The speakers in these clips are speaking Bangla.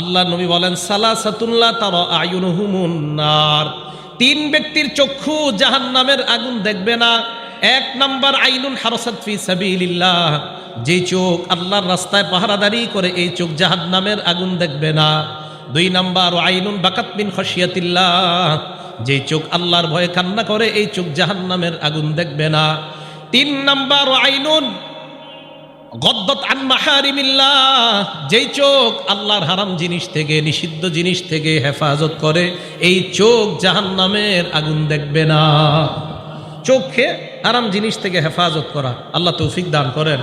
আল্লাহ নবী বলেন সালাসাতুল্লাহ তার আয়ুনহুমুন্নার তিন ব্যক্তির চক্ষু জাহান্নামের আগুন দেখবে না। এক নাম্বার আইনুন হারসাত ফি সাবিলিল্লাহ। যে চোখ আল্লাহর রাস্তায় পাহারাদারি করে, এই চোখ জাহান্নামের আগুন দেখবে না। দুই নাম্বার আইনুন বাকাত মিন খসিয়াতিল্লাহ যে চোখ আল্লাহর ভয়ে কান্না করে, এই চোখ জাহান্নামের আগুন দেখবে না। তিন নাম্বার আইনুন গদ্দত আন মাহারিমিল্লাহ। যেই চোখ আল্লাহর হারাম জিনিস থেকে, নিষিদ্ধ জিনিস থেকে হেফাজত করে, এই চোখ জাহান্নামের আগুন দেখবে না। চোখে হারাম জিনিস থেকে হেফাজত করা, আল্লাহ তৌফিক দান করেন।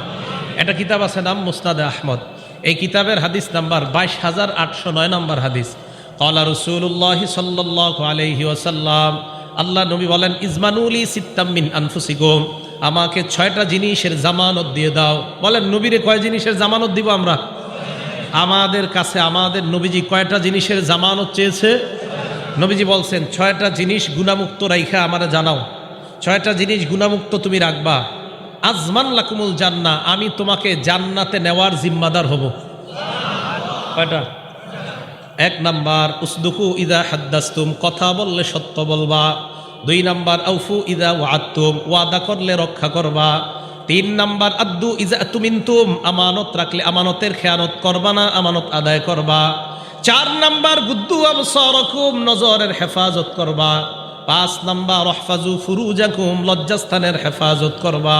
একটা কিতাব আছে নাম মুস্তাদে আহমদ। এই কিতাবের হাদিস নাম্বার বাইশ হাজার আটশো নয় নম্বর হাদিস। কলা রসুল্লাহ সাল্লাহ আলহি ওসাল্লাম আল্লাহ নবী বলেন, ইজমানুলি সিত্তাম্মিন আনফুসিগোম আমাকে ছয়টা জিনিসের জামানত দিয়ে দাও। বলেন, নবীরে কয় জিনিসের জামানত দিব আমরা? আমাদের কাছে, আমাদের নবীজি কয়টা জিনিসের জামানত চেয়েছে? নবীজি বলছেন, ছয়টা জিনিস গুণামুক্ত রাইখা আমারে জানাও। ছয়টা জিনিস গুণামুক্ত তুমি রাখবা। আজমান লাকুমুল জান্না আমি তোমাকে জান্নাতে নেওয়ার জিম্মাদার হব। কয়টা? এক নাম্বার, উসদুকু ইদা হাদ্দাস্তুম, কথা বললে সত্য বলবা। দুই নাম্বার, আউফু ইদা ওয়াত্তুম ওয়াদা করলে রক্ষা করবা। তিন নাম্বার, আদ্দু ইজা তুমিন্তুম আমানত রাখলে আমানতের খেয়ানত করবা না, আমানত আদায় করবা। চার নাম্বার, গুদ্দু আবসরকুম নজরের হেফাজত করবা। পাঁচ নাম্বার, রহফাজু ফুরুজাকুম লজ্জাস্থানের হেফাজত করবা।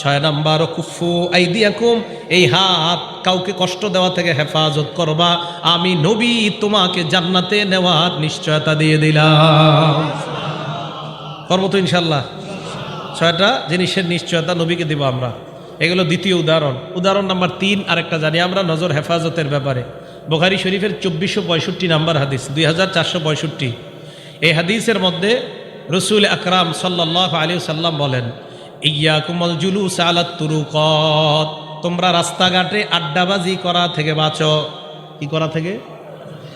ছয় নাম্বার কুফু আইদিয়াকুম এই হাত কাউকে কষ্ট দেওয়া থেকে হেফাজত করবা। আমি নবী, তোমাকে জান্নাতে নেওয়ার নিশ্চয়তা দিয়ে দিলাম। করব তো ইনশাল্লাহ ছয়টা জিনিসের নিশ্চয়তা নবীকে দিব আমরা। এগুলো দ্বিতীয় উদাহরণ। উদাহরণ নাম্বার তিন আরেকটা জানি আমরা নজর হেফাজতের ব্যাপারে। বোখারি শরীফের চব্বিশশো পঁয়ষট্টি নাম্বার হাদিস, দুই হাজার চারশো পঁয়ষট্টি। এই হাদিসের মধ্যে রসুল আকরাম সাল্লাহ আলী সাল্লাম বলেন ইয়া কুমল জুলুস আলাত তুরুকত। তোমরা রাস্তাঘাটে আড্ডাবাজি করা থেকে বাঁচো। কি করা থেকে?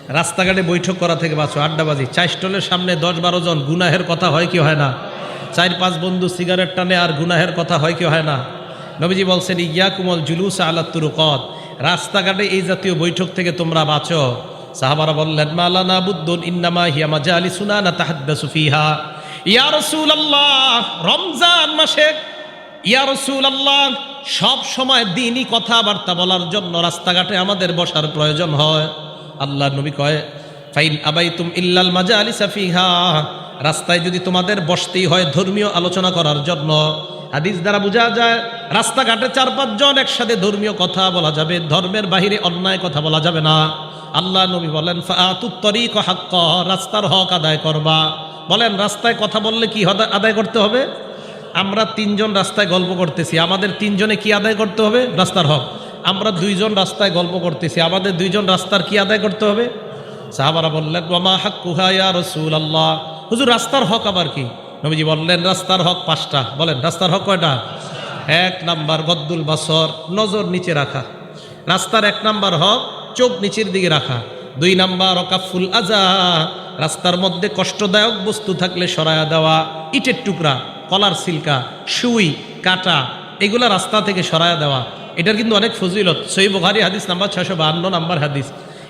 রাস্তাঘাটে বৈঠক করা থেকে বাঁচো, আড্ডাবাজি। চা স্টলের সামনে দশ বারো জন, গুনাহের কথা হয় কি হয় না? চার পাঁচ বন্ধু সিগারেট টানে আর গুনাহের কথা হয় কি হয় না? নবীজি বলছেন ইয়া কুমল জুলুস আলাত তুরুকত। রাস্তাঘাটে এই জাতীয় বৈঠক থেকে তোমরা বাঁচো। সাহাবারা বললেন মালানা বুদ্দুন ইন্নামা হিয়া মাজা আলী সুনানা তাহাদ্দাসু ফিহা। ইয়া রাসূলুল্লাহ, রমজান মাসে, ইয়া রাসূলুল্লাহ, সব সময় দিনই কথাবার্তা বলার জন্য রাস্তাঘাটে আমাদের বসার প্রয়োজন হয়। আল্লাহ নবী কয়, ফাইন আবাইতুম ইল্লাল মাজা আলী সাফিহা রাস্তায় যদি তোমাদের বসতেই হয় ধর্মীয় আলোচনা করার জন্য। হাদিস দ্বারা বোঝা যায়, রাস্তাঘাটে চার পাঁচজন একসাথে ধর্মীয় কথা বলা যাবে, ধর্মের বাহিরে অন্যায় কথা বলা যাবে না। আল্লাহ নবী বলেন হাক্ক, রাস্তার হক আদায় করবা। বলেন, রাস্তায় কথা বললে কি আদায় করতে হবে? আমরা তিনজন রাস্তায় গল্প করতেছি, আমাদের তিনজনে কি আদায় করতে হবে? রাস্তার হক। আমরা দুইজন রাস্তায় গল্প করতেছি। আমাদের দুইজন রাস্তার কি আদায় করতে হবে? সাহাবারা বললেন ওমা হাক কুহাইয়া রসুল আল্লাহ হুজুর, রাস্তার হক আবার কি? নবীজি বললেন, রাস্তার হক পাঁচটা। বলেন, রাস্তার হক কয়টা? এক নাম্বার, গদ্দুল বাসর, নজর নিচে রাখা। রাস্তার এক নাম্বার হক, চোখ নিচের দিকে রাখা। দুই নাম্বার অকাফুল আজা রাস্তার মধ্যে কষ্টদায়ক বস্তু থাকলে সরায়া দেওয়া, ইটের টুকরা, কলার সিলকা, সুই, কাটা, এগুলা রাস্তা থেকে সরায়া দেওয়া। এটার কিন্তু অনেক ফজিলত। সই বুখারি হাদিস নাম্বার ছশো বাহান্ন নাম্বার হাদিস।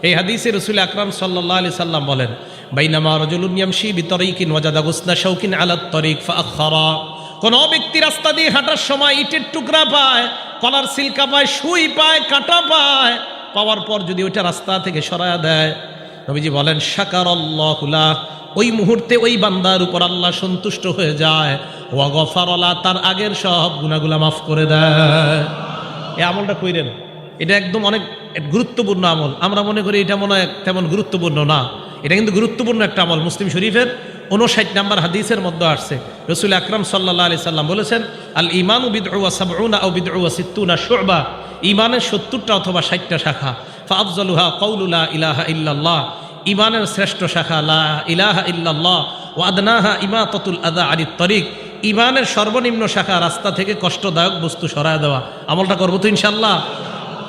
এই হাদিসে রসুল আকরাম সাল্লাহ আলি সাল্লাম বলেন, বাইনামা রজুলুন ইয়ামশি বিতরিকিন ওয়াজাদা গুসনা শৌকিন আলাত তরিক ফাআখারা কোন ব্যক্তি রাস্তা দিয়ে হাঁটার সময় ইটের টুকরা পায়, কলার সিলকা পায়, সুই পায়, কাটা পায়, পাওয়ার পর যদি ওইটা রাস্তা থেকে সরায়া দেয়, নবীজি বলেন সাকার আল্লাহুল্লাহ ওই মুহূর্তে ওই বান্দার উপর আল্লাহ সন্তুষ্ট হয়ে যায়। ওয়া গফারলা, তার আগের সব গুণাগুলা মাফ করে দেয়। এই আমলটা কইরেন। এটা একদম অনেক গুরুত্বপূর্ণ আমল। আমরা মনে করি এটা মনে হয় তেমন গুরুত্বপূর্ণ না। এটা কিন্তু গুরুত্বপূর্ণ একটা আমল। মুসলিম শরীফের উনষাট নাম্বার হাদিসের মধ্যে আসছে। রসুল আকরাম সাল্লাহ আলি সাল্লাম বলেছেন, আল ইমান সাবউনা ও বিদউয়া সিত্তুনা শুবা। ইমানের সত্তরটা অথবা ষাটটা শাখা। ফাফজলুহা কৌলুলা ইলাহা ইল্লাল্লাহ। ইমানের শ্রেষ্ঠ শাখা লা ইলাহা ইল্লাল্লাহ। ও আদনাহা ইমাততুল আদা আলি তরিক। ইমানের সর্বনিম্ন শাখা, রাস্তা থেকে কষ্টদায়ক বস্তু সরায় দেওয়া। আমলটা করব তো ইনশাল্লাহ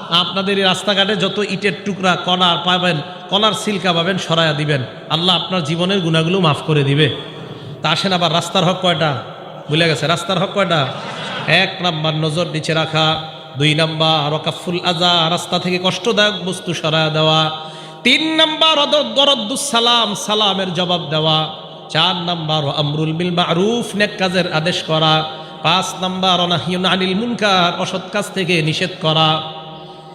আপনাদের এই রাস্তাঘাটে যত ইটের টুকরা কণা পাবেন, কলার সিলকা পাবেন, সরায়া দিবেন। আল্লাহ আপনার জীবনের গুণাগুলো মাফ করে দিবে। তা আসেন আবার, রাস্তার হক কয়টা? ভুলে গেছে, রাস্তার হক কয়টা? এক নাম্বার, নজর নিচে রাখা। দুই নাম্বার রকাফুল আজা রাস্তা থেকে কষ্টদায়ক বস্তু সরায়া দেওয়া। তিন নাম্বার সালাম, সালামের জবাব দেওয়া। চার নাম্বার, আমরুল বিল মারুফ, নেক কাজের আদেশ করা। পাঁচ নাম্বার অনাহিউন আনিল মুনকার, অসৎ কাজ থেকে নিষেধ করা।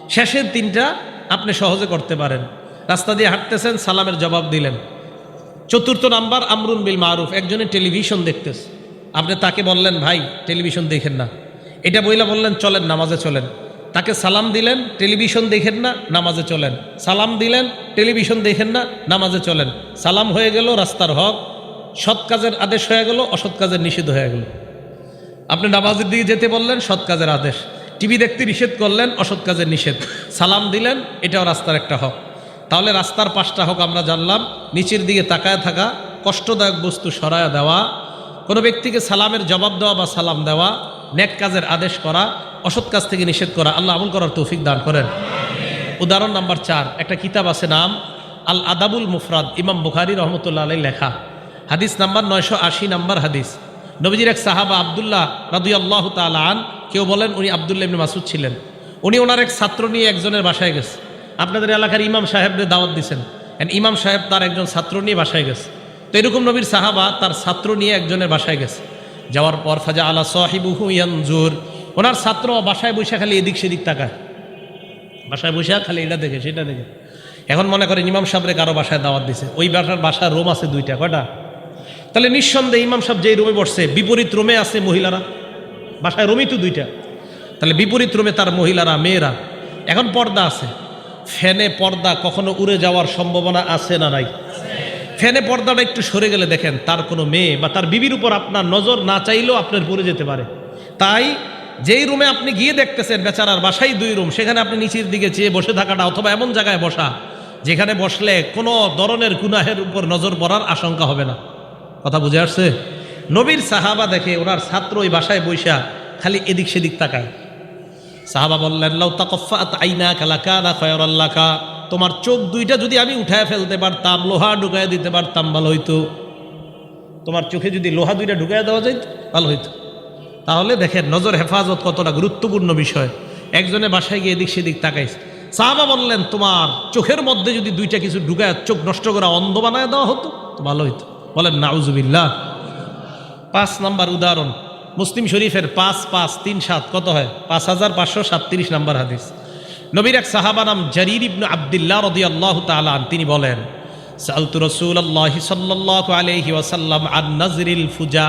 শেষের তিনটা আপনি সহজে করতে পারেন। রাস্তা দিয়ে হাঁটতেছেন, সালামের জবাব দিলেন। চতুর্থ নাম্বার, আমরুন বিল মারুফ, একজনে টেলিভিশন দেখতেছে। আপনি তাকে বললেন, ভাই, টেলিভিশন দেখেন না। এটা বইলা বললেন, চলেন, নামাজে চলেন। তাকে সালাম দিলেন, টেলিভিশন দেখেন না, নামাজে চলেন। সালাম দিলেন, টেলিভিশন দেখেন না, নামাজে চলেন। সালাম হয়ে গেল রাস্তার হক। সৎ কাজের আদেশ হয়ে গেল, অসৎ কাজের নিষিদ্ধ হয়ে গেল। আপনি নামাজের দিকে যেতে বললেন, সৎ কাজের আদেশ। টিভি দেখতে নিষেধ করলেন, অসৎ কাজের নিষেধ। সালাম দিলেন, এটাও রাস্তার একটা হক। তাহলে রাস্তার পাঁচটা হক আমরা জানলাম, নিচের দিকে তাকায় থাকা, কষ্টদায়ক বস্তু সরায়া দেওয়া, কোনো ব্যক্তিকে সালামের জবাব দেওয়া বা সালাম দেওয়া, নেক কাজের আদেশ করা, অসৎ কাজ থেকে নিষেধ করা, আল্লাহ আমল করার তৌফিক দান করেন। উদাহরণ নাম্বার চার, একটা কিতাব আছে নাম আল আদাবুল মুফরাদ, ইমাম বুখারি রহমতুল্লাহ আলাই লেখা। হাদিস নাম্বার নয়শো আশি নাম্বার হাদিস। নবীজির এক সাহাবা আবদুল্লাহ রাদু আল্লাহ আন, কেউ বলেন উনি আবদুল্লাহ ইবনে মাসুদ ছিলেন। উনি ওনার এক ছাত্র নিয়ে একজনের বাসায় গেছে। আপনাদের এলাকার ইমাম সাহেবদের দাওয়াত And ইমাম সাহেব তার একজন ছাত্র নিয়ে বাসায় গেছে। তো এরকম নবীর সাহাবা তার ছাত্র নিয়ে একজনের বাসায় গেছে। যাওয়ার পর ফাজা আলা সাহিবুহু ইয়ানজুর। ওনার ছাত্র বাসায় বসে খালি এদিক সেদিক তাকায়। বাসায় বসে খালি এটা দেখে, সেটা দেখে। এখন মনে করেন ইমাম সাহেবরে কারও বাসায় দাওয়াত দিছে। ওই বাসার বাসার রুম আছে দুইটা, কয়টা? তাহলে নিঃসন্দেহে ইমাম সাহেব যেই রুমে বসছে, বিপরীত রুমে আছে মহিলারা। বাসায় রুমই তো দুইটা। তাহলে বিপরীত রুমে তার মহিলারা, মেয়েরা। এখন পর্দা আছে। ফ্যানে পর্দা কখনো উড়ে যাওয়ার সম্ভাবনা আছে না নাই? ফ্যানে পর্দাটা একটু সরে গেলে দেখেন, তার কোনো মেয়ে বা তার বিবির উপর আপনার নজর না চাইলেও আপনার পড়ে যেতে পারে। তাই যেই রুমে আপনি গিয়ে দেখতেছেন বেচারার বাসাই দুই রুম, সেখানে আপনি নিচের দিকে চেয়ে বসে থাকাটা অথবা এমন জায়গায় বসা, যেখানে বসলে কোনো ধরনের গুনাহের উপর নজর পড়ার আশঙ্কা হবে না। কথা বুঝে আসছে? নবীর সাহাবা দেখে ওনার ছাত্র ওই বাসায় বৈশা খালি এদিক সেদিক তাকায়। সাহাবা বললেন আইনা তোমার চোখ দুইটা যদি আমি উঠায় ফেলতে পারতাম, লোহা ঢুকায় দিতে পারতাম, ভালো হইতো। তোমার চোখে যদি লোহা দুইটা ঢুকায় দেওয়া যায় ভালো হইতো। তাহলে দেখেন, নজর হেফাজত কতটা গুরুত্বপূর্ণ বিষয়। একজনে বাসায় গিয়ে এদিক সেদিক তাকাইস সাহাবা বললেন, তোমার চোখের মধ্যে যদি দুইটা কিছু ঢুকায়, চোখ নষ্ট করা অন্ধ বানায় দেওয়া হতো, তো ভালো হইতো। বলেন, নাউজুবিল্লাহ। পাঁচ নাম্বার উদাহরণ, মুসলিম শরীফের পাঁচ পাঁচ তিন সাত, কত হয়? পাঁচ হাজার পাঁচশো সাতত্রিশ নাম্বার হাদিস। নবীর এক সাহাবা নাম জারির ইবনু আবদুল্লাহ রদি আল্লাহ তালান তিনি বলেন, সালতু রসুল আল্লাহ সাল্লাহ আলহি ওয়াসাল্লাম আন নজরিল ফুজা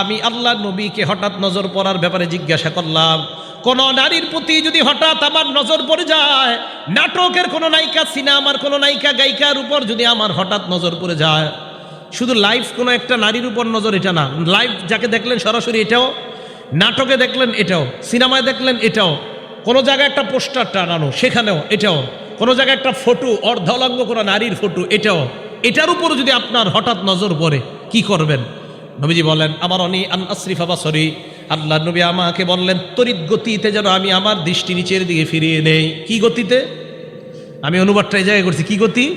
আমি আল্লাহ নবীকে হঠাৎ নজর পড়ার ব্যাপারে জিজ্ঞাসা করলাম, কোন নারীর প্রতি যদি হঠাৎ আমার নজর পড়ে যায়, নাটকের কোনো নায়িকা, সিনেমার কোনো নায়িকা, গায়িকার উপর যদি আমার হঠাৎ নজর পড়ে যায় শুধু লাইভ কোনো একটা নারীর উপর নজর, এটা না। লাইভ যাকে দেখলেন সরাসরি এটাও, নাটকে দেখলেন এটাও, সিনেমায় দেখলেন এটাও, কোনো জায়গায় একটা পোস্টার টানানো সেখানেও এটাও, কোনো জায়গায় একটা ফটো, অর্ধলঙ্গ কোনো নারীর ফটো এটাও। এটার উপর যদি আপনার হঠাৎ নজর পড়ে, কি করবেন? নবীজি বলেন আমার অনি আন আশরিফা বাসরি। আল্লাহ নবী আমাকে বললেন তরিত গতিতে যেন আমি আমার দৃষ্টি নিচের দিকে ফিরিয়ে নেই। কি গতিতে? আমি অনুবাদটা এই জায়গায় করছি, কি গতি?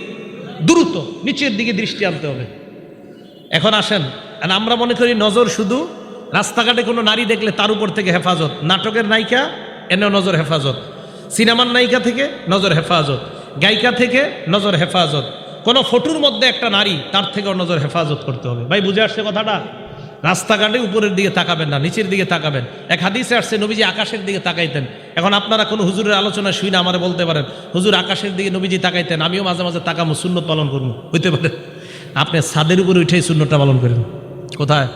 দ্রুত, নিচের দিকে দৃষ্টি আনতে হবে। এখন আসেন। আর আমরা মনে করি নজর শুধু রাস্তাঘাটে কোনো নারী দেখলে তার উপর থেকে হেফাজত। নাটকের নায়িকা, এনেও নজর হেফাজত। সিনেমার নায়িকা থেকে নজর হেফাজত। গায়িকা থেকে নজর হেফাজত। কোনো ফটোর মধ্যে একটা নারী, তার থেকেও নজর হেফাজত করতে হবে। ভাই, বুঝে আসছে কথাটা? রাস্তাঘাটে উপরের দিকে তাকাবেন না, নিচের দিকে তাকাবেন। এক হাদিসে আসছে, নবীজি আকাশের দিকে তাকাইতেন। এখন আপনারা কোনো হুজুরের আলোচনা শুই না, আমার বলতে পারেন। হুজুর আকাশের দিকে নবীজি তাকাইতেন, আমিও মাঝে মাঝে তাকামো শূন্য পালন করব হইতে পারে। আপনি ছাদের উপরে উঠেই শূন্যটা পালন করেন। কোথায়?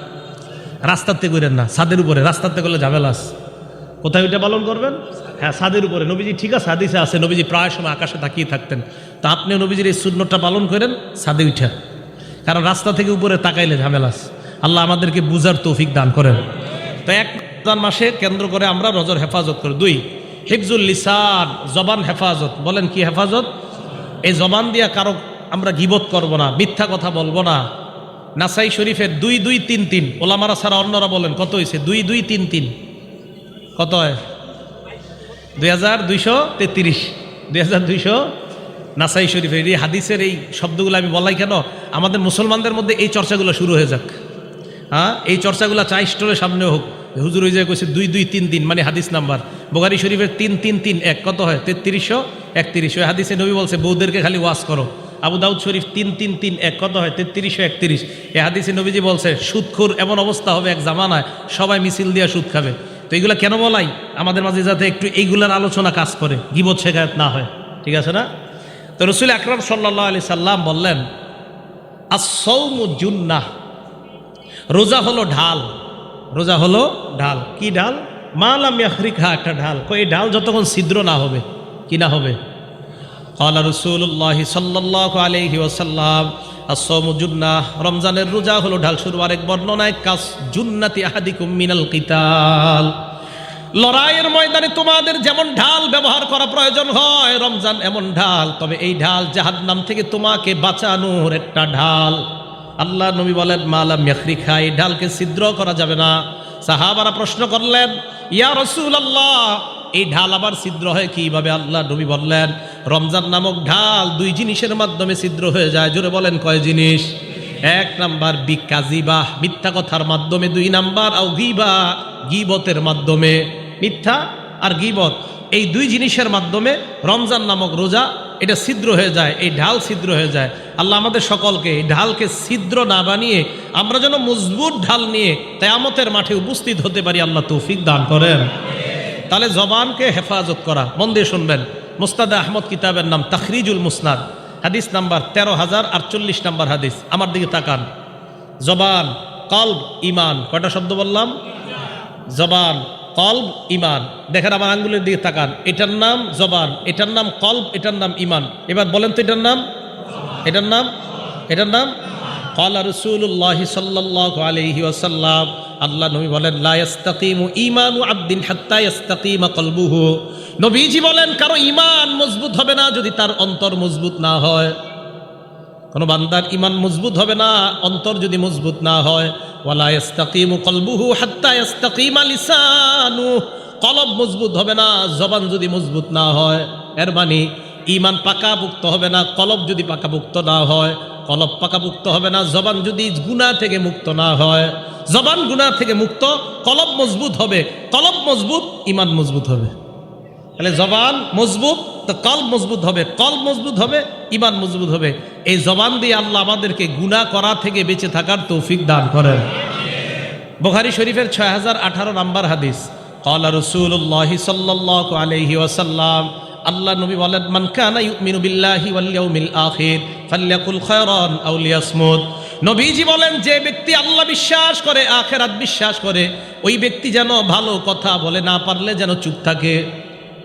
রাস্তাতে করেন না, ছাদের উপরে। রাস্তাতে করলে ঝামেলাস কোথায় ওইটা পালন করবেন? হ্যাঁ ছাদের উপরে। নবীজি ঠিক আছে, হাদিসে আছে, নবীজি প্রায় সময় আকাশে তাকিয়ে থাকতেন। তা আপনি নবীজির এই শূন্যটা পালন করেন ছাদে উঠা। কারণ রাস্তা থেকে উপরে তাকাইলে ঝামেলাস আল্লাহ আমাদেরকে বুঝার তৌফিক দান করেন। তো এক মাসে কেন্দ্র করে আমরা নজর হেফাজত করি। দুই, হিফজুল লিসান, জবান হেফাজত। বলেন কি হেফাজত? এই জবান দিয়া কারও আমরা গিবত করব না, মিথ্যা কথা বলব না। নাসাই শরীফের দুই দুই তিন তিন, ওলামারা ছাড়া অন্যরা বলেন, কত হয়েছে? দুই দুই তিন তিন। কত হয়? দুই হাজার দুইশো তেত্রিশ। দুই হাজার দুইশো নাসাই শরীফের এই হাদিসের এই শব্দগুলো আমি বলাই কেন? আমাদের মুসলমানদের মধ্যে এই চর্চাগুলো শুরু হয়ে যাক। হ্যাঁ? এই চর্চাগুলো চাই স্টোরের সামনে হোক। হুজুর ওই জায়গায় কইছে দুই দুই তিন তিন মানে হাদিস নাম্বার। বোগারি শরীফের তিন তিন তিন এক, কত হয়? তেত্রিশশো একত্রিশ। ওই হাদিসে নবী বলছে বৌদেরকে খালি ওয়াশ করো। আবু দাউদ শরীফ তিন তিন তিন, এক, কত হয়? তেত্রিশশো একত্রিশ। এ হাদিসে নবীজি বলছে, সুদখুর এমন অবস্থা হবে এক জামানায়, সবাই মিছিল দিয়ে সুদ খাবে। তো এইগুলো কেন বলাই? আমাদের মাঝে যাতে একটু এইগুলার আলোচনা কাজ করে, গিবত শেখায়ত না হয়। ঠিক আছে না? তো রসুল আকরম সাল্লাহ আলি সাল্লাম বললেন আসৌমু জুন্নাহ। রোজা হলো ঢাল। রোজা হলো ঢাল। কি ঢাল? মালাম ইয়াখরিকা একটা ঢাল। কই ঢাল যতক্ষণ ছিদ্র না হবে, কি না হবে? কলা রসুল্লাহ সাল্লাহ আলহি ওসাল্লাম আসম জুন্নাহ রমজানের রোজা হলো ঢাল শুরু আরেক বর্ণনায়, কাস জুন্নাতি আহাদিকুম মিনাল কিতাল। লড়াইয়ের ময়দানে তোমাদের যেমন ঢাল ব্যবহার করা প্রয়োজন হয়, রমজান এমন ঢাল, তবে এই ঢাল জাহান্নাম থেকে তোমাকে বাঁচানোর একটা ঢাল। আল্লাহ নবী বলেন মালাম ইয়াখরিখা এই ঢালকে ছিদ্র করা যাবে না। সাহাবারা প্রশ্ন করলেন, ইয়া রসুল আল্লাহ এই ঢাল আবার ছিদ্র হয় কীভাবে? আল্লাহ নবী বললেন, রমজান নামক ঢাল দুই জিনিসের মাধ্যমে ছিদ্র হয়ে যায়। জোরে বলেন কয় জিনিস? এক নাম্বার বিকাজিবা, মিথ্যা কথার মাধ্যমে। দুই নাম্বার আও গিবা গিবতের মাধ্যমে। মিথ্যা আর গিবত, এই দুই জিনিসের মাধ্যমে রমজান নামক রোজা, এটা ছিদ্র হয়ে যায়, এই ঢাল ছিদ্র হয়ে যায়। আল্লাহ আমাদের সকলকে এই ঢালকে ছিদ্র না বানিয়ে, আমরা যেন মজবুত ঢাল নিয়ে তেয়ামতের মাঠে উপস্থিত হতে পারি, আল্লাহ তৌফিক দান করেন। তাহলে জবানকে হেফাজত করা। মন দিয়ে শুনবেন। মুস্তাদ আহমদ কিতাবের নাম তাখরিজুল মুসনাদ। হাদিস নাম্বার তেরো হাজার আটচল্লিশ নাম্বার হাদিস। আমার দিকে তাকান। জবান, কলব, ইমান। কয়টা শব্দ বললাম? জবান, কলব, ইমান। দেখেন আমার আঙ্গুলের দিকে তাকান। এটার নাম জবান, এটার নাম কলব, এটার নাম ইমান। এবার বলেন তো এটার নাম। এটার নাম? এটার নাম? কলা রসুল্লাহ সাল্লাহ আলহি ওসাল্লাম আল্লাহ নবী বলেন লাস্তাকিমু ইমানু আব্দিন হাত্তা ইস্তাকিমা কলবুহু। নবীজি বলেন, কারও ইমান মজবুত হবে না যদি তার অন্তর মজবুত না হয়। কোনো বান্দার ইমান মজবুত হবে না, অন্তর যদি মজবুত না হয়। ওয়ালা ইস্তাকিমু কলবুহু হাত্তা ইস্তাকিমা লিসানু। কলব মজবুত হবে না, জবান যদি মজবুত না হয়। এর মানে ইমান পাকাপুক্ত হবে না, কলব যদি পাকাপুক্ত না হয়। কলব পাকাপুক্ত হবে না, জবান যদি গুনাহ থেকে মুক্ত না হয়, জবান গুনাহ থেকে মুক্ত কলব মজবুত হবে কলব মজবুত ইমান মজবুত হবে। তাহলে জবান মজবুত, তো কল মজবুত হবে কল মজবুত হবে ইমান মজবুত হবে। এই জবান দিয়ে আল্লাহ আমাদেরকে গুনাহ করা থেকে বেঁচে থাকার তৌফিক দান করেন। বোখারি শরীফের ছয় হাজার আঠারো নাম্বার হাদিস, কলা রসুল্লাহ সাল্লাহ আলহি ওয়াসাল্লাম আল্লাহ নবী বলেন, মান কানা ইউমিনু বিল্লাহি ওয়াল ইয়াউমিল আখির ফালইয়াকুল খায়রান আও লিয়াসমুত নবীজি বলেন, যে ব্যক্তি আল্লাহ বিশ্বাস করে, আখেরাত বিশ্বাস করে, ওই ব্যক্তি যেন ভালো কথা বলে না পারলে যেন চুপ থাকে।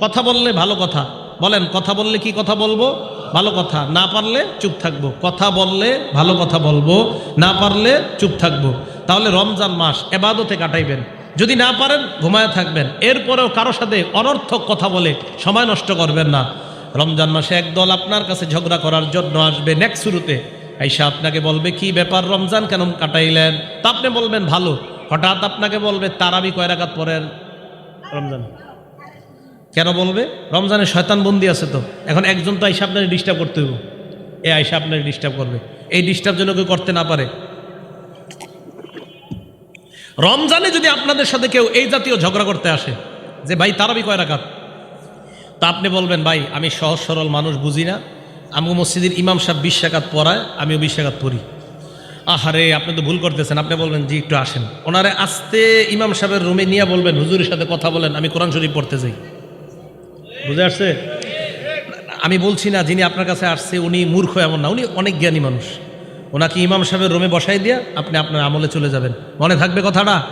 কথা বললে ভালো কথা। বলেন, কথা বললে কি কথা বলব? ভালো কথা। না পারলে চুপ থাকব। কথা বললে ভালো কথা বলব। না পারলে চুপ থাকব। তাহলে রমজান মাস এবাদতে কাটাইবেন। যদি না পারেন, ঘুমায় থাকবেন। এরপরেও কারও সাথে অনর্থক কথা বলে সময় নষ্ট করবেন না। রমজান মাসে একদল আপনার কাছে ঝগড়া করার জন্য আসবে নেক্সট শুরুতে। আইসা আপনাকে বলবে, কি ব্যাপার রমজান কেন কাটাইলেন? তা আপনি বলবেন, ভালো। হঠাৎ আপনাকে বলবে তারাবি কয় রাকাত পরের রমজান? কেন বলবে? রমজানের শয়তান বন্দি আছে তো। এখন একজন তো আইসা আপনাকে ডিস্টার্ব করতে হবে এ আইসা আপনাকে ডিস্টার্ব করবে। এই ডিস্টার্ব যেন কেউ করতে না পারে। রমজানে যদি আপনাদের সাথে কেউ এই জাতীয় ঝগড়া করতে আসে, যে ভাই তারাবি কয় রাখাত তা আপনি বলবেন, ভাই, আমি সহজ সরল মানুষ, বুঝি না। আমি মসজিদের ইমাম সাহেব বিশ টাকাত পড়ায়, আমিও বিশ পড়ি। আহারে, আপনি তো ভুল করতেছেন। আপনি বলবেন, জি, একটু আসেন। ওনারে আসতে ইমাম সাহেবের রুমে নিয়ে বলবেন, হুজুরের সাথে কথা বলেন, আমি কোরআন শরীফ পড়তে যাই। বুঝে আসছে? আমি বলছি না, যিনি আপনার কাছে আসছে, উনি মূর্খ এমন না, উনি অনেক জ্ঞানী মানুষ। ওনাকে ইমাম সাহেবের রুমে বসাই দিয়া আপনি আপনার আমলে চলে যাবেন। মনে থাকবে কথাটা?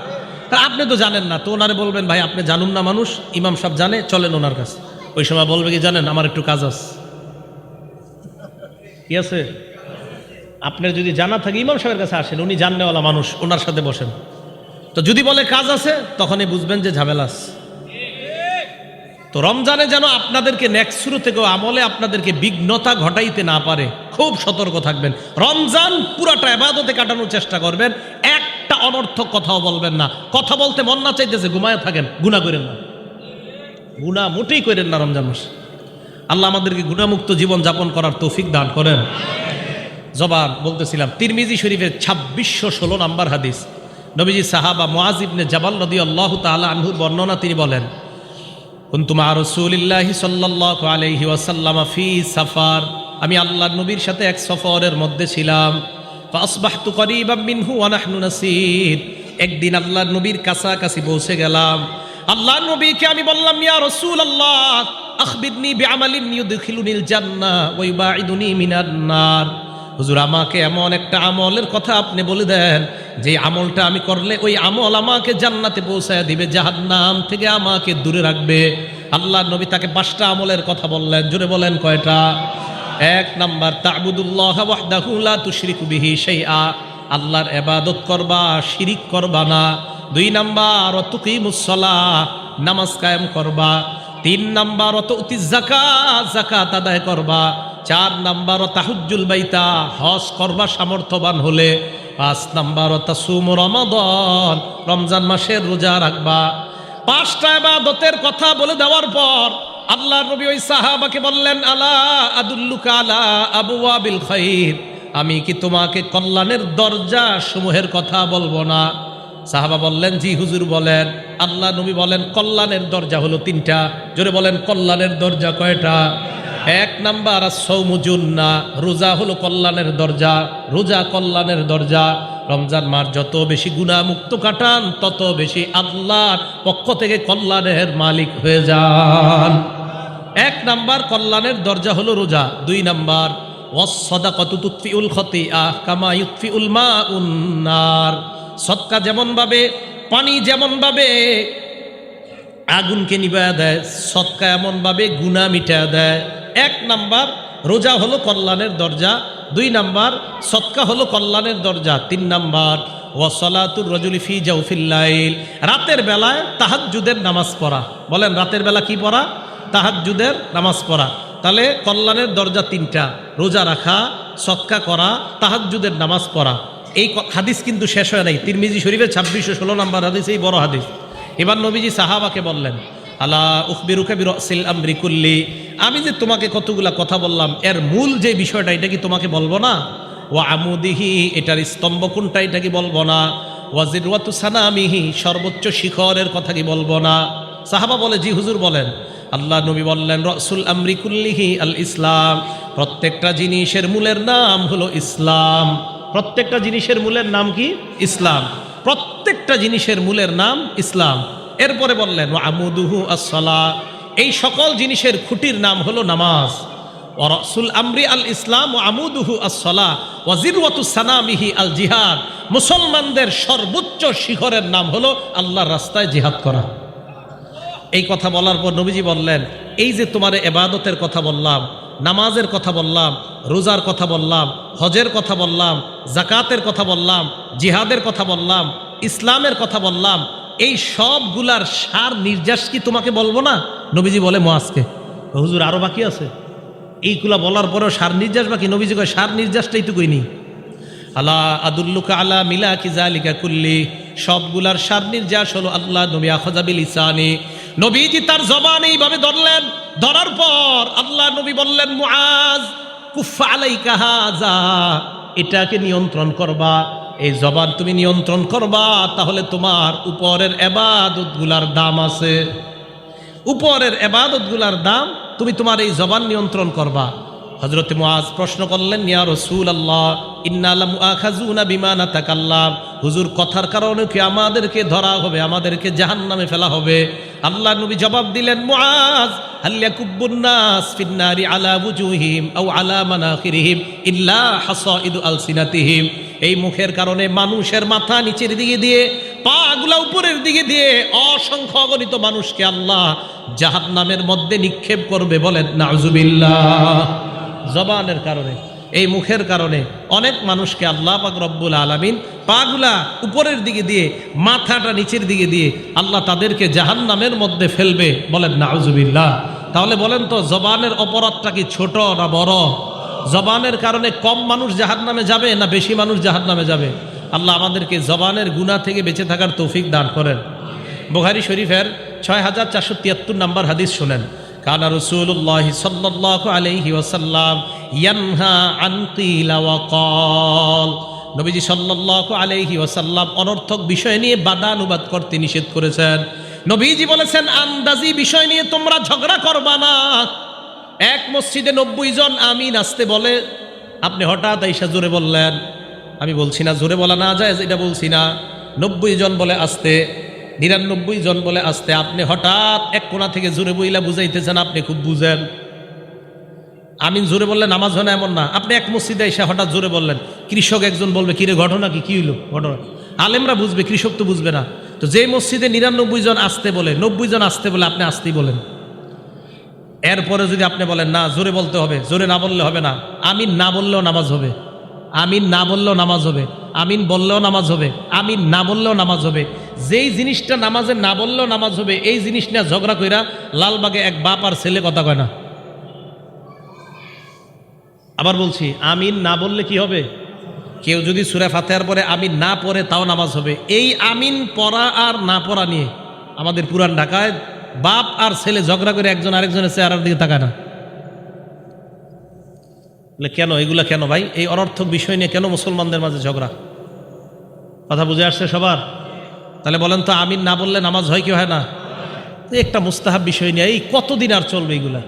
আপনি তো জানেন না, তো ওনারে বলবেন, ভাই, আপনি জানুন না মানুষ, ইমাম সাহেব জানে, চলেন ওনার কাছে। ওই সময় বলবে কি, জানেন, আমার একটু কাজ আছে। কি আছে? আপনার যদি জানা থাকে, ইমাম সাহেবের কাছে আসেন, উনি জাননেওয়ালা মানুষ, ওনার সাথে বসেন। তো যদি বলে কাজ আছে, তখনই বুঝবেন যে ঝামেলা আছে। তো রমজানে যেন আপনাদেরকে নেক্সট শুরু থেকেও আমলে আপনাদেরকে বিঘ্নতা ঘটাইতে না পারে, খুব সতর্ক থাকবেন। রমজান পুরাটা এবাদতে কাটানোর চেষ্টা করবেন, একটা অনর্থক কথাও বলবেন না। কথা বলতে মন না চাইতেছে, ঘুমায় থাকেন, গুণা করেন না। গুণা মোটেই করেন না রমজান মাস। আল্লাহ আমাদেরকে গুণামুক্ত জীবন যাপন করার তৌফিক দান করেন। জবান বলতেছিলাম, তিরমিজি শরীফের ছাব্বিশশো ষোলো নাম্বার হাদিস। নবীজি সাহাবা মোয়াজিবনে জাবাল নদী আল্লাহ তালা আনহুর বর্ণনা তিনি বলেন কুনতু মা রাসূলিল্লাহি সাল্লাল্লাহু আলাইহি ওয়াসাল্লাম ফি সাফার। আমি আল্লাহর নবীর সাথে এক সফরের মধ্যে ছিলাম। ফাসবাহতু করিবাম মিনহু ওয়া নাহনু নাসির। একদিন আল্লাহর নবীর কাছাকাছি পৌঁছে গেলাম। আল্লাহর নবীকে আমি বললাম, ইয়া রাসূলুল্লাহ, আখবিরনি বিআমালিন ইউদখিলুনিল জান্নাহ ওয়া ইউবাইদুনি মিনান নার। হুজুর, আমাকে এমন একটা আমলের কথা আপনি বলে দেন, যে আমলটা আমি করলে ওই আমল আমাকে জান্নাতে পৌঁছায় দিবে, জাহান্নাম থেকে আমাকে দূরে রাখবে। আল্লাহ নবী তাকে পাঁচটা আমলের কথা বললেন। জুড়ে বলেন কয়টা? এক নাম্বার, তাবুদুল্লাহ লা তুশরিকু বিহি শাইআ। আল্লাহর এবাদত করবা, শিরিক করবা না। দুই নাম্বার তুকিমুস সালাহ নামাজ কায়েম করবা। তিন নাম্বার অত অতি জাকা জাকাত আদায় করবা। চার নাম্বার তাহুজ্জুল বাইতা, হজ করবা সামর্থ্যবান হলে। পাঁচ নাম্বার তাসুম রমাদন, রমজান মাসের রোজা রাখবা। পাঁচটা ইবাদতের কথা বলে দেওয়ার পর আল্লাহ নবী ওই সাহাবাকে বললেন, আলা আদুল্লুকা আলা আবুয়া বিল খাইর? আমি কি তোমাকে কল্যাণের দরজা সমূহের কথা বলব না? সাহাবা বললেন, জি হুজুর বলেন। আল্লাহ নবী বলেন, কল্যাণের দরজা হলো তিনটা। জোরে বলেন, কল্যাণের দরজা কয়টা? এক নাম্বার সৌমুজুন্না রোজা হলো কল্যাণের দরজা, রোজা কল্যাণের দরজা। রমজান মাস যত বেশি গুণামুক্ত কাটান, তত বেশি আল্লাহর পক্ষ থেকে কল্যাণের মালিক হয়ে যান। এক নাম্বার কল্যাণের দরজা হলো রোজা, দুই নাম্বার ওয়াসদা কত তুৎফিউল খতি আহ কামা ইউৎফিউল মা উন্নার সৎকা যেমন ভাবে, পানি যেমন ভাবে, আগুনকে নিবায়া দেয় সৎকা এমন ভাবে গুণা মিটা দেয়। এক নাম্বার, রোজা হলো কল্যাণের দরজা, দুই নাম্বার সৎকা হলো কল্যাণের দরজা, তিন নাম্বার ওয়াসলাতুর রজুলি ফি জাউফিল্লাইল রাতের বেলায় তাহাজ্জুদের নামাজ পড়া। বলেন, রাতের বেলা কি পড়া? তাহাজ্জুদের নামাজ পড়া। তাহলে কল্যাণের দরজা তিনটা, রোজা রাখা সৎকা করা, তাহাজ্জুদের নামাজ পড়া। এই হাদিস কিন্তু শেষ হয় নাই। তিরমিজি শরীফের ছাব্বিশশো ষোলো নম্বর হাদিস, এই বড় হাদিস। এবার নবীজি সাহাবাকে বললেন আলা উখবিরুকা বিরসিল আমরি আমি যে তোমাকে কতগুলা কথা বললাম, এর মূল যে বিষয়টা, এটা কি তোমাকে বলব না? ও আমুদিহি, এটার স্তম্ভ কোনটা, এটা কি বলব না? ওয়াজির ওয়াতু সানামিহি, সর্বোচ্চ শিখরের কথা কি বলব না? সাহাবা বলে, জি হুজুর বলেন, আল্লাহ নবী বললেন, রসুল আমরি কুল্লিহি আল ইসলাম, প্রত্যেকটা জিনিসের মূলের নাম হলো ইসলাম। প্রত্যেকটা জিনিসের মূলের নাম কি? ইসলাম। প্রত্যেকটা জিনিসের মূলের নাম ইসলাম। এরপরে বললেন আমুদুহু আসলা এই সকল জিনিসের খুঁটির নাম হলো নামাজ। রসুল আমরি আল ইসলাম ও আমুদুহু আসলা ওয়াজিরওয়াতু সানামিহি আল জিহাদ। মুসলমানদের সর্বোচ্চ শিখরের নাম হলো আল্লাহর রাস্তায় জিহাদ করা। এই কথা বলার পর নবীজি বললেন, এই যে তোমার এবাদতের কথা বললাম, নামাজের কথা বললাম, রোজার কথা বললাম, হজের কথা বললাম জাকাতের কথা বললাম, জিহাদের কথা বললাম, ইসলামের কথা বললাম এই সবগুলার সার নির্যাস কি তোমাকে বলব না? নবীজি বলে মোয়াজকে হুজুর আরও বাকি আছে? এইগুলা বলার পরেও সার নির্যাস বাকি? নবীজি কয়, সার নির্যাসটাই তো কইনি আলা আদুল্লুকা আলা মিলা কি জালিকা কুল্লি। সবগুলার সার নির্যাস হলো আল্লাহ নবী আখজাবিল ইসানি। নবীজি তার জবান এইভাবে ধরলেন। ধরার পর আল্লাহ নবী বললেন, মুআজ কুফা আলাইকা হাযা। এটাকে নিয়ন্ত্রণ করবা। এই জবান তুমি নিয়ন্ত্রণ করবা, তাহলে তোমার উপরের এবাদতগুলার দাম আছে। উপরের এবাদতগুলার দাম তুমি তোমার এই জবান নিয়ন্ত্রণ করবা। হজরত মুআজ প্রশ্ন করলেন, ইয়া রসুল আল্লাহ ইন্নালাম আখাজুনা বিমানা তাকাল্লাম হুজুর, কথার কারণে কি আমাদেরকে ধরা হবে, আমাদেরকে জাহান্নামে ফেলা হবে? আল্লাহ নবী জবাব দিলেন, মুআজ হাল্লা কুব্বুন্নাস ফিন্নারি আলা বুজুহিম আও আলা মানাখিরিহিম ইল্লা হাসাইদু আলসিনাতিহিম। এই মুখের কারণে মানুষের মাথা নিচের দিকে দিয়ে, পাগুলা উপরের দিকে দিয়ে অসংখ্য অগণিত মানুষকে আল্লাহ জাহান্নামের মধ্যে নিক্ষেপ করবে বলেন, নাউজুবিল্লাহ। জবানের কারণে, এই মুখের কারণে অনেক মানুষকে আল্লাহ পাক রব্বুল আলমিন পাগুলা উপরের দিকে দিয়ে, মাথাটা নিচের দিকে দিয়ে আল্লাহ তাদেরকে জাহান্নামের মধ্যে ফেলবে বলেন, নাউজুবিল্লাহ। তাহলে বলেন তো, জবানের অপরাধটা কি ছোট না বড়? জবানের কারণে কম মানুষ জাহান্নামে যাবে না বেশি মানুষ জাহান্নামে যাবে? আল্লাহ আমাদেরকে জবানের গুণা থেকে বেঁচে থাকার তৌফিক দান করেন। বুখারি শরীফের ছয় হাজার চারশো তিয়াত্তর নম্বর হাদিস শোনেন। কানা রসুল্লাহ সাল্লাহ আলহি ওসাল্লাম ইয়ানহা আনকিলা ওয়াকাল নবীজি সাল্লাহ আলহি ওসাল্লাম অনর্থক বিষয় নিয়ে বাদানুবাদ করতে নিষেধ করেছেন। নবীজি বলেছেন, আন্দাজি বিষয় নিয়ে তোমরা ঝগড়া করবা না। এক মসজিদে নব্বই জন আমিন আসতে বলে, আপনি হঠাৎ আইসা জোরে বললেন, আমি বলছি না, জোরে বলা না যায়, এটা বলছি না। নব্বই জন বলে আসতে, নিরানব্বই জন বলে আসতে, আপনি হঠাৎ এক কোণা থেকে জোরে বইলা বুঝাইতেছেন, আপনি খুব বুঝেন। আমিন জোরে বললেন নামাজ হয় না, এমন না। আপনি এক মসজিদে এসে হঠাৎ জোরে বললেন, কৃষক একজন বলবে কিরে ঘটনা কি? কি হইল? ঘটনা? আলেমরা বুঝবে, কৃষক তো বুঝবে না। তো যে মসজিদে নিরানব্বই জন আসতে বলে, নব্বই জন আসতে বলে, আপনি আসতেই বলেন। এরপরে যদি আপনি বলেন, না, জোরে বলতে হবে, জোরে না বললে হবে না। আমিন না বললেও নামাজ হবে। আমিন না বললেও নামাজ হবে। আমিন বললেও নামাজ হবে। আমিন না বললেও নামাজ হবে। যেই জিনিসটা নামাজে না বললেও নামাজ হবে, এই জিনিস নিয়ে ঝগড়া কইরা লালবাগে এক বাপ আর ছেলে কথা কয় না। আবার বলছি, আমিন না বললে কি হবে? কেউ যদি সুরে ফাতেহার পরে আমিন না পড়ে তাও নামাজ হবে। এই আমিন পড়া আর না পড়া নিয়ে আমাদের পুরান ঢাকায় বাপ আর ছেলে ঝগড়া করে একজন আরেকজনের চেহারার দিকে তাকায় না। কেন? এগুলা কেন ভাই? এই অনর্থক বিষয় নিয়ে কেন মুসলমানদের মাঝে ঝগড়া? কথা বুঝে আসছে সবার? তাহলে বলেন তো, আমিন না বললে নামাজ হয় কি হয় না? একটা মুস্তাহাব বিষয় নিয়ে, এই কতদিন আর চলবে এইগুলা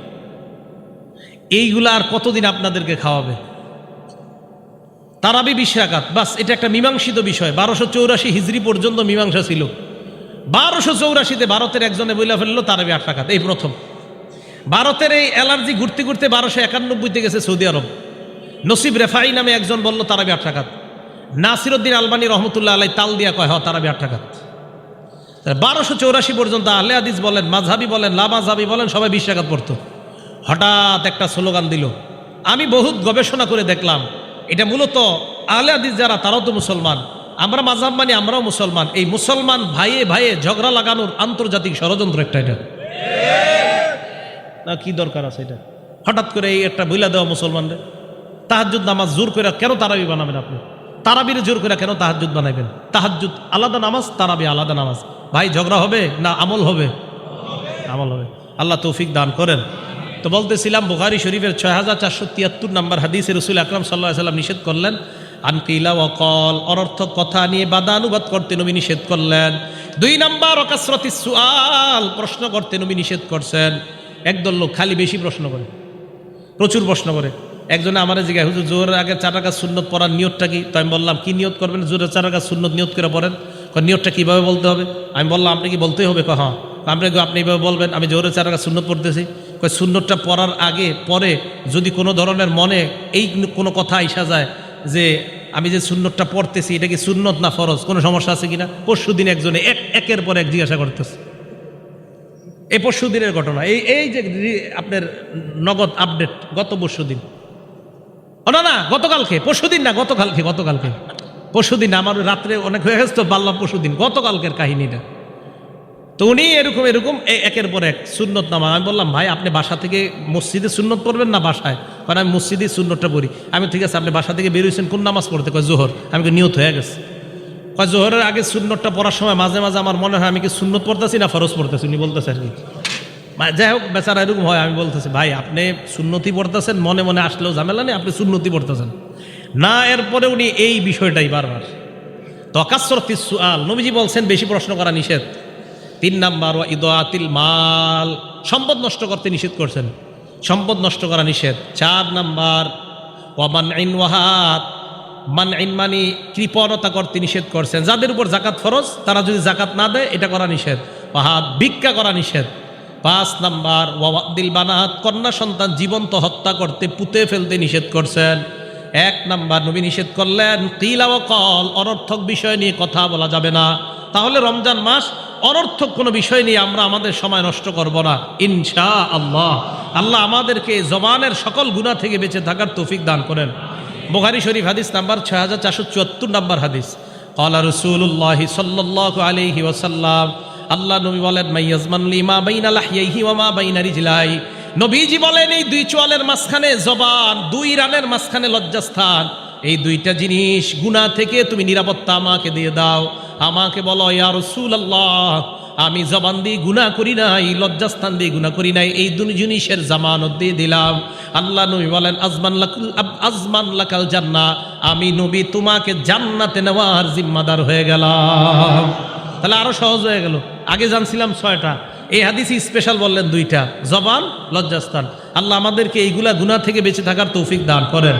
এইগুলা আর কতদিন আপনাদেরকে খাওয়াবে? তারাবি বিশ রাকাত, বাস, এটা একটা মীমাংসিত বিষয়। বারোশো চৌরাশি হিজড়ি পর্যন্ত মীমাংসা ছিল। বারোশো চৌরাশিতে ভারতের একজনে বইলা ফেলল তারাবি আট রাকাত। এই প্রথম। ভারতের এই অ্যালার্জি ঘুরতে ঘুরতে বারোশো একানব্বইতে গেছে সৌদি আরব। নসিব রেফাই নামে একজন বলল তারাবি আট রাকাত। নাসিরুদ্দিন আলবানী রহমতুল্লাহ আলাই তাল দিয়া কয়, হ তারাবি আট রাকাত। বারোশো চৌরাশি পর্যন্ত আলে আদিস বলেন মাঝহাবি বলেন লামাঝাবি বলেন, সবাই বিশ রাকাত পড়তো। হঠাৎ একটা স্লোগান দিল। আমি বহুত গবেষণা করে দেখলাম, এটা মূলত আহলে আদিস যারা, তারাও তো মুসলমান। আমরা মাঝহাব মানি, আমরাও মুসলমান। এই মুসলমান ভাইয়ে ভাইয়ে ঝগড়া লাগানোর আন্তর্জাতিক ষড়যন্ত্র একটা এটা। না, কি দরকার আছে এটা? হঠাৎ করে এই একটা বইলা দেওয়া মুসলমানদের তাহাজুদ নামাজ জোর করে কেন তারাবি বানাবেন আপনি? তারাবির জোর করে কেন তাহাজুদ বানাবেন তাহাজুদ আলাদা নামাজ, তারাবি আলাদা নামাজ। ভাই, ঝগড়া হবে না আমল হবে? আমল হবে। আল্লাহ তৌফিক দান করেন। তো বলতেছিলাম, বুখারি শরীফের ছয় হাজার চারশো তিয়াত্তর নম্বর হাদিসে রসুল আকরাম সাল্লাহ সাল্লাম নিষেধ করলেন আনকিলা অকল অনর্থক কথা নিয়ে বাদা অনুবাদ করতে নবী নিষেধ করলেন। দুই নাম্বার অকাসরতি সুয়াল প্রশ্ন করতে নবী নিষেধ করছেন। একদল লোক খালি বেশি প্রশ্ন করে, প্রচুর প্রশ্ন করে। একজনে আমার জিজ্ঞাসা হুজুর জোরের আগে চার টাকা সুন্নত পড়ার নিয়তটা কি? তো আমি বললাম, কি নিয়ত করবেন? জোরের চার টাকা সুন্নত নিয়ত করে পড়েন? নিয়তটা কীভাবে বলতে হবে? আমি বললাম, আপনি কি বলতেই হবে? কো কহ আপনি আপনি এইভাবে বলবেন? আমি জোরের চার টাকা সুন্নত পড়তেছি। সুন্নতটা পড়ার আগে, পরে যদি কোনো ধরনের মনে এই কোনো কথা আইসা যায় যে আমি যে সুন্নতটা পড়তেছি, এটা কি সুন্নত না ফরজ? কোনো সমস্যা আছে কিনা? পরশু দিন একজনে এক, একের পর এক জিজ্ঞাসা করতেছে। এই পরশু দিনের ঘটনা, এই এই যে আপনার নগদ আপডেট গত পরশু দিন। না না, গতকালকে, পরশু দিন না, গতকালকে গতকালকে। পরশু দিন আমার রাত্রে অনেক হয়ে গেছে তো পারলাম পরশু দিন, গতকালকের কাহিনীটা। তো উনি এরকম এরকম একের পর এক সুন্নত নামা আমি বললাম, ভাই, আপনি বাসা থেকে মসজিদে সুন্নত পড়বেন না বাসায়? কারণ আমি মসজিদে সুন্নতটা পড়ি। আমি, ঠিক আছে, আপনি বাসা থেকে বেরোইছেন কোন নামাজ পড়তে? কয়, জোহর। আমি নিয়ত হয়ে গেছে। কয়, জোহরের আগে সুন্নতটা পড়ার সময় মাঝে মাঝে আমার মনে হয় আমি কি সুন্নত পড়তেছি না ফরজ পড়তেছি? উনি বলতেছে আর কি। যাই হোক, বেচারা এরকম হয়, আমি বলতেছি, ভাই, আপনি সুন্নতি পড়তেছেন, মনে মনে আসলেও ঝামেলা নেই, আপনি সুন্নতি পড়তেছেন। না, এরপরে উনি এই বিষয়টাই বারবার। তকাসরতি সুআল, নবীজি বলছেন, বেশি প্রশ্ন করা নিষেধ। তিন নাম্বার, ওয়া ইদাতিল মাল। সম্পদ নষ্ট করতে নিষেধ করছেন। সম্পদ নষ্ট করা নিষেধ। চার নাম্বার ওয়ামান আইন ওয়াহাত মান আইন মানি কৃপণতা করতে নিষেধ করছেন। যাদের উপর জাকাত ফরজ, তারা যদি জাকাত না দেয়, এটা করা নিষেধ। ওয়াহাত ভিক্ষা করা নিষেধ। পাঁচ নাম্বার ওয়াদিল বানাত। কন্যা সন্তান জীবন্ত হত্যা করতে পুঁতে ফেলতে নিষেধ করছেন। এক নাম্বার, নবী নিষেধ করলেন, কিলা ও কল, অনর্থক বিষয় নিয়ে কথা বলা যাবে না। তাহলে রমজান মাস অনর্থক কোনো বিষয় নিয়ে আমরা আমাদের সময় নষ্ট করব না। ইনশা আল্লাহ আল্লাহ আমাদেরকে জবানের সকল গুণা থেকে বেঁচে থাকার তৌফিক দান করেন। বোখারি শরীফ হাদিস নাম্বার ছয় হাজার চারশো চুয়াত্তর নাম্বার হাদিস। কলা রসুল্লাহ সাল্লাহ আলহি ওসাল্লাম আল্লাহ নবী বলেন মাইয়াজমান লিমা বাইনা লাহিয়াইহি ওয়া মা বাইনা রিজলাই। নবীজি বলেন, এই দুই চোয়ালের মাঝখানে জবান, দুই রানের মাঝখানে লজ্জাস্থান। এই দুইটা জিনিস গুনাহ থেকে তুমি নিরাপত্তা আমাকে দিয়ে দাও। আমাকে বলো, ইয়া রাসূলুল্লাহ, আমি জবান দিয়ে গুনাহ করি নাই, লজ্জাস্থান দিয়ে গুনাহ করি নাই, এই দুই জিনিসের জামানত দিয়ে দিলাম। আল্লাহ নবী বলেন, আজমান আজমান লাকাল জান্নাহ, আমি নবী তোমাকে জান্নাতে নেওয়ার জিম্মাদার হয়ে গেলাম। তাহলে আরও সহজ হয়ে গেল। আগে জানছিলাম ছয়টা। এই হাদিসই স্পেশাল বললেন দুইটা। জবান, লজ্জাস্থান। আল্লাহ আমাদেরকে এইগুলা গুনাহ থেকে বেঁচে থাকার তৌফিক দান করেন।